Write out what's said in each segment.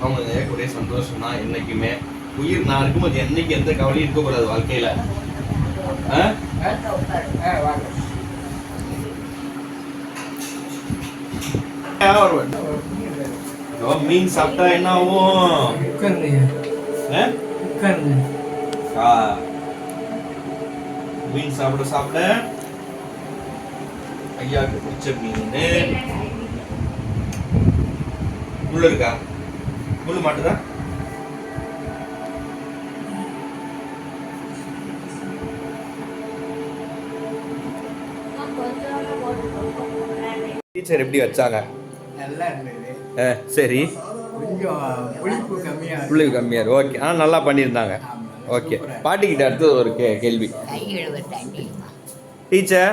அவங்க ஒரே சந்தோஷம் தான் என்னைக்குமே உயிர் நான் இருக்கும்போது என்னைக்கு எந்த கவலையும் இருக்கக்கூடாது வாழ்க்கையில. மீன் சாப்பிட்டா என்ன ஆகும். மீன் சாப்பிட சாப்பிட. ஐயாவுக்கு பிடிச்ச மீன். முள்ளு இருக்கா? முள்ளு மாட்டுதா? டீச்சர் எப்படி வச்சாங்க? நல்லா இருந்தது. ஆ, சரி. புள்ளி கம்மியார் ஓகே ஆ நல்லா பண்ணியிருந்தாங்க. ஓகே பாட்டிக்கிட்ட அடுத்தது ஒரு கே கேள்வி. டீச்சர்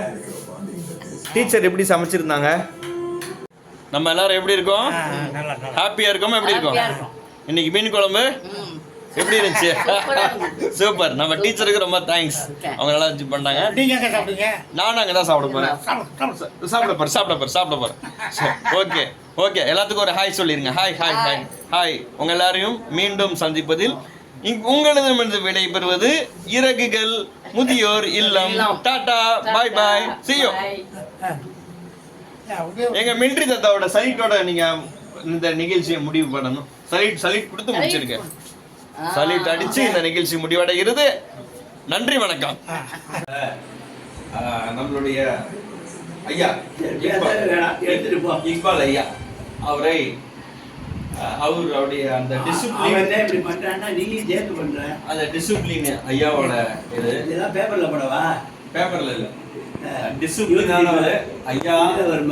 டீச்சர் எப்படி சமைச்சிருந்தாங்க? நம்ம எல்லாரும் எப்படி இருக்கோம்? நல்லா ஹாப்பியா இருக்கோமா? எப்படி இருக்கோம். இன்னைக்கு மீன் குழம்பு? எப்படி இருந்துச்சு? இருந்துச்சு. சூப்பர். நம்ம டீச்சருக்கு ரொம்ப தேங்க்ஸ் அவங்க நல்லா வச்சு பண்ணாங்க. நீங்க எங்க சாப்பிடுங்க நானும் அங்கே தான் சாப்பிட போறேன். சாப்பிட போறேன் சாப்பிட போறேன் சாப்பிட போறேன். Okay okay. எல்லாத்துக்கும் ஒரு ஹாய் சொல்லிருங்க. ஹாய் ஹாய் ஹாய் ஹாய் உங்க எல்லாரையும் மீண்டும் சந்திப்பதில் உங்களிடமிருந்து விடைபெறுவது இறகுகள் முதியோர் இல்லம். Tata bye bye see you. எங்க மிலிட்ரி தத்தாவோட சைட்டோட நீங்க இந்த நிகழ்ச்சியை முடிவு பண்ணணும். சைட் சலிட் கொடுத்து முடிச்சிருங்க. சலிட் அடிச்சு இந்த நிகழ்ச்சி முடிவடைகிறது. நன்றி வணக்கம். நம்மளுடைய ஐயா இக்பால். ஐயா அவரை அவருடைய அந்த டிசிப்ளின் இப்படி பண்றான்னா நீயும் சேர்த்து பண்ற அந்த டிசிப்ளின் ஐயாவோட இது. இதெல்லாம் பேப்பர்ல போடவா? பேப்பர்ல இல்ல. டிசிப்ளினானவர் ஐயா?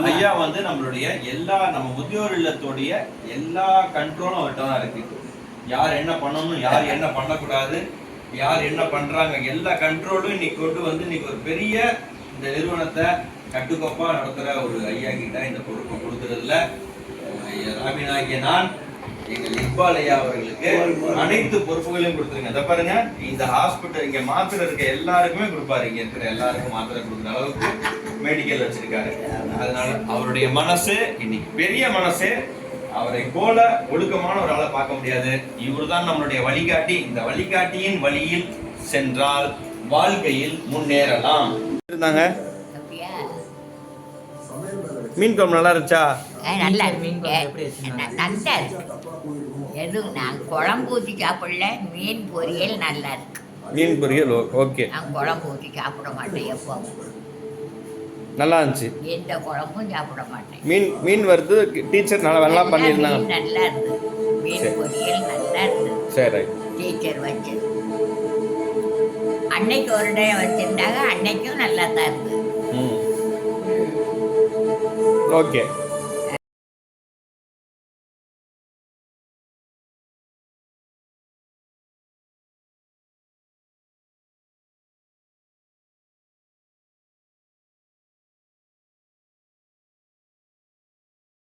ஐயா வந்து நம்மளுடைய எல்லா நம்ம முதியோர் இல்லத்தோடைய எல்லா கண்ட்ரோலும் அவர்கிட்ட தான் இருக்கு யார் என்ன பண்ணணும் யார் என்ன பண்ணக்கூடாது யார் என்ன பண்றாங்க எல்லா கண்ட்ரோலும் இன்னைக்கு கொண்டு வந்து இன்னைக்கு ஒரு பெரிய இந்த நிறுவனத்தை கட்டுக்கோப்பா நடத்துற ஒரு ஐயா கிட்ட இந்த பொறுப்பை கொடுக்கறதுல ஐயா ராபின் ஆகிய நான் எங்கள் இக்பால் ஐயா அவர்களுக்கு அனைத்து பொறுப்புகளையும் கொடுத்துருங்க. இதை பாருங்க இந்த ஹாஸ்பிட்டல் இங்க மாத்திரை இருக்க எல்லாருக்குமே கொடுப்பாரு. இங்க இருக்கிற எல்லாருக்கும் மாத்திரை கொடுக்குற அளவுக்கு மெடிக்கல் வச்சிருக்காரு. அதனால அவருடைய மனசு இன்னைக்கு பெரிய மனசு அவரை போல ஒழுக்கமான ஒரு ஆளை பார்க்க முடியாது. இவர்தான் நம்மளுடைய வழிகாட்டி. இந்த வழிகாட்டியின் வழியில் சென்றால் வாழ்க்கையில் முன்னேறலாம். இருந்தாங்க? மீன் குழம்பு நல்லா இருந்துச்சா? நல்லா நல்லா எதுவும் நான் குழம்பு ஊற்றி சாப்பிடல மீன் பொரியல் நல்லா இருக்கு. மீன் பொரியல் ஓகே. நான் குழம்பு ஊற்றி சாப்பிட மாட்டேன் எப்பவும். நல்லா இருந்துச்சு. எந்த குழம்பும் சாப்பிட மாட்டேன். மீன் மீன் வறுத்து டீச்சர் நல்லா நல்லா பண்ணியிருந்தாங்க. நல்லா இருந்தது. மீன். பொரியல் நல்லா இருந்தது. சரி டீச்சர் வச்சது. அன்னைக்கு ஒரு டே வச்சிருந்தாங்க அன்னைக்கும் நல்லா தான் இருந்தது. ஓகே.